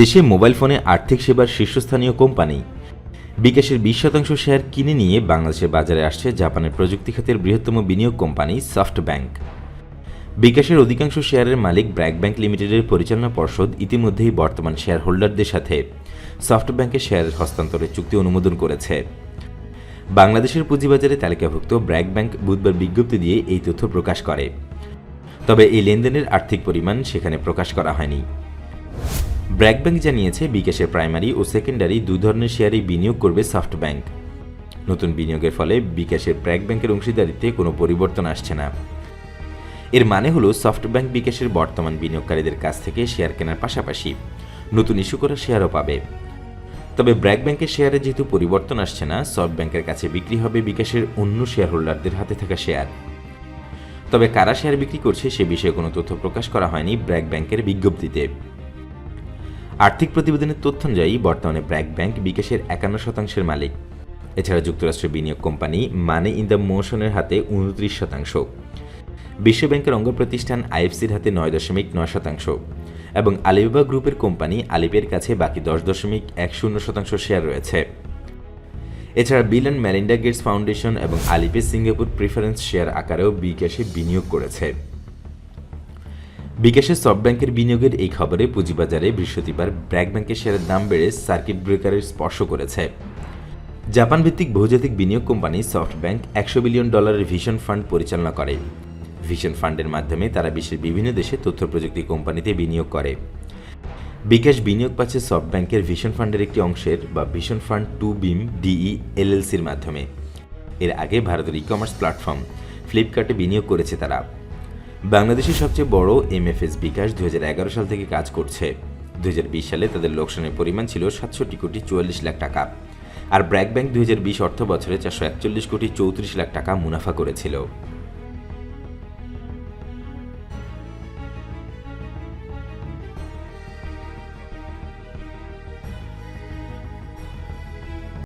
দেশে মোবাইল ফোনে আর্থিক সেবার শীর্ষস্থানীয় কোম্পানি। বিকাশের বিশ শতাংশ শেয়ার কিনে নিয়ে বাংলাদেশের বাজারে আসছে জাপানের প্রযুক্তি খাতের বৃহত্তম বিনিয়োগ কোম্পানি সফট ব্যাংক বিকাশের অধিকাংশ শেয়ারের মালিক ব্র্যাক ব্যাংক লিমিটেডের পরিচালনা পর্ষদ ইতিমধ্যেই বর্তমান শেয়ার হোল্ডারদের সাথে সফট ব্যাংকের শেয়ারের হস্তান্তরের চুক্তি অনুমোদন করেছে। বাংলাদেশের পুঁজিবাজারে তালিকাভুক্ত ব্র্যাক ব্যাংক বুধবার বিজ্ঞপ্তি দিয়ে এই তথ্য প্রকাশ করে। তবে এই লেনদেনের আর্থিক পরিমাণ সেখানে প্রকাশ করা হয়নি। ব্র্যাক ব্যাংক জানিয়েছে বিকাশের প্রাইমারি ও সেকেন্ডারি দুই ধরনের শেয়ারেই বিনিয়োগ করবে সফট ব্যাংক। নতুন বিনিয়োগের ফলে বিকাশের ব্র্যাক ব্যাংকের অংশীদারিত্বে কোনো পরিবর্তন আসছে না। এর মানে হলো, সফট ব্যাংক বিকাশের বর্তমান বিনিয়োগকারীদের কাছ থেকে শেয়ার কেনার পাশাপাশি নতুন ইস্যু করা শেয়ারও পাবে। তবে ব্র্যাক ব্যাংকের শেয়ারে যেহেতু পরিবর্তন আসছে না, সফট ব্যাংকের কাছে বিক্রি হবে বিকাশের অন্য শেয়ার হোল্ডারদের হাতে থাকা শেয়ার। তবে কারা শেয়ার বিক্রি করছে সে বিষয়ে কোনো তথ্য প্রকাশ করা হয়নি ব্র্যাক ব্যাংকের বিজ্ঞপ্তিতে। আর্থিক প্রতিবেদনের তথ্য অনুযায়ী বর্তমানে ব্র্যাক ব্যাংক বিকাশের একান্ন শতাংশের মালিক। এছাড়া যুক্তরাষ্ট্রের বিনিয়োগ কোম্পানি মানি ইন দ্য মোশনের হাতে উনত্রিশ শতাংশ। বিশ্বব্যাংকের অঙ্গ প্রতিষ্ঠান আইএফসির হাতে নয় দশমিক নয় শতাংশ। এবং আলিবাবা গ্রুপের কোম্পানি আলিপের কাছে বাকি দশ দশমিক এক শূন্য শতাংশ শেয়ার রয়েছে। এছাড়া Bill and Melinda Gates Foundation এবং আলিপে সিঙ্গাপুর প্রিফারেন্স শেয়ার আকারেও বিকাশে বিনিয়োগ করেছে। বিকাশের সফট ব্যাংকের বিনিয়োগের এই খবরে পুঁজিবাজারে বৃহস্পতিবার ব্র্যাক ব্যাংকের শেয়ারের দাম বেড়ে সার্কিট ব্রেকারের স্পর্শ করেছে। জাপান ভিত্তিক বহুজাতিক বিনিয়োগ কোম্পানি সফট ব্যাংক একশো বিলিয়ন ডলারের ভিশন ফান্ড পরিচালনা করে। ভিশন ফান্ডের মাধ্যমে তারা বিশ্বের বিভিন্ন দেশে তথ্য প্রযুক্তি কোম্পানিতে বিনিয়োগ করে। বিকাশ বিনিয়োগ পাচ্ছে সফট ব্যাংকের ভিশন ফান্ডের একটি অংশের বা ভিশন ফান্ড টু বিম ডিই এলএলসির মাধ্যমে। এর আগে ভারতের ই কমার্স প্ল্যাটফর্ম ফ্লিপকার্টে বিনিয়োগ করেছে তারা। বাংলাদেশের সবচেয়ে বড় এমএফএস বিকাশ দু হাজার এগারো সাল থেকে কাজ করছে। দু হাজার বিশ সালে তাদের লোকসানের পরিমাণ ছিল সাতষট্টি কোটি চুয়াল্লিশ লাখ টাকা। আর ব্র্যাক ব্যাংক বিশ অর্থ বছরে চারশো একচল্লিশ কোটি চৌত্রিশ লাখ টাকা মুনাফা করেছিল।